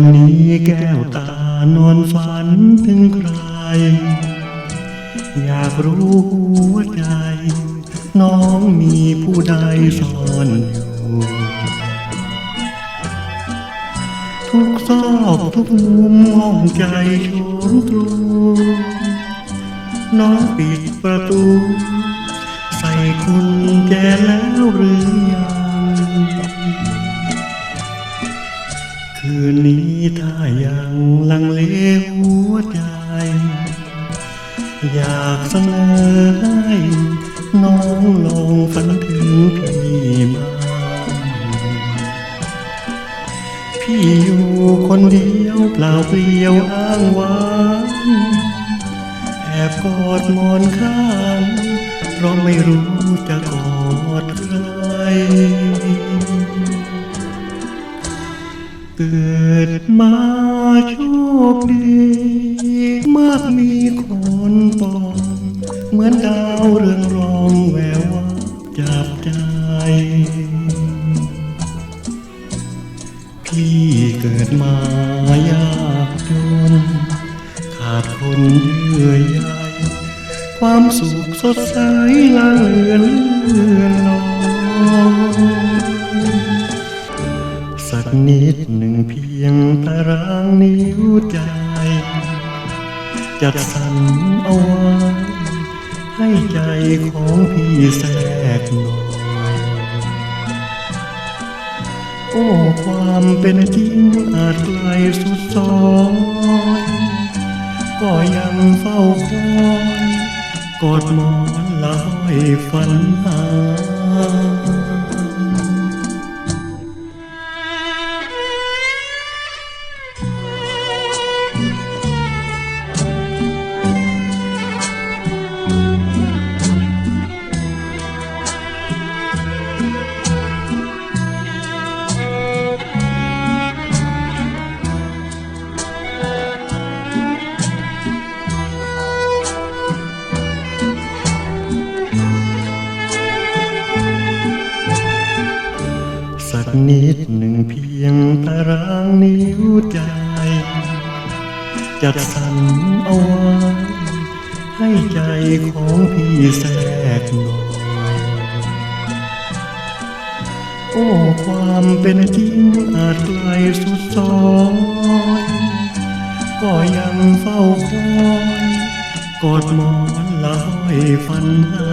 นนี้แก้วตานอนฝันถึงใคร อยากรู้หัวใจ น้องมีผู้ใดซ่อนอยู่ ทุกซอกทุกมุมห้องใจโชมตรู น้องปิดประตู ใส่คุณแจแล้วหรือยัง คืนนี้ถ้ายังลังเลหัวใจ อยากเสนอให้น้องลองฝันถึงพี่บ้างพี่อยู่คนเดียวเปล่าเปลี่ยวอ้างว้างแอบกอดมอนข้างเพราะไม่รู้จะกอดใคร เกิดมาโชคดีมากมีคนปองเหมือนดาวเรืองรองแวววับจับใจ พี่เกิดมายากจน ขาดคนเยื่อใยความสุขสดใสละเลือนเลือนลอย นิดหนึ่งเพียงตารางนิ้วใจจัดสรรเอาไว้ให้ใจของพี่แทรกหน่อย โอ้ความเป็นจริงอาจไกลสุดซอยก็ยังเฝ้าคอยกอดหมอนละห้อยฝันหา สักนิดหนึ่งเพียงตารางนิ้วใจจัดสรรเอาไว้ให้ใจของพี่แทรกหน่อย โอ้ความเป็นจริงอาจไกลสุดซอย ก็ยังเฝ้าคอยกอดหมอนละห้อยฝันหา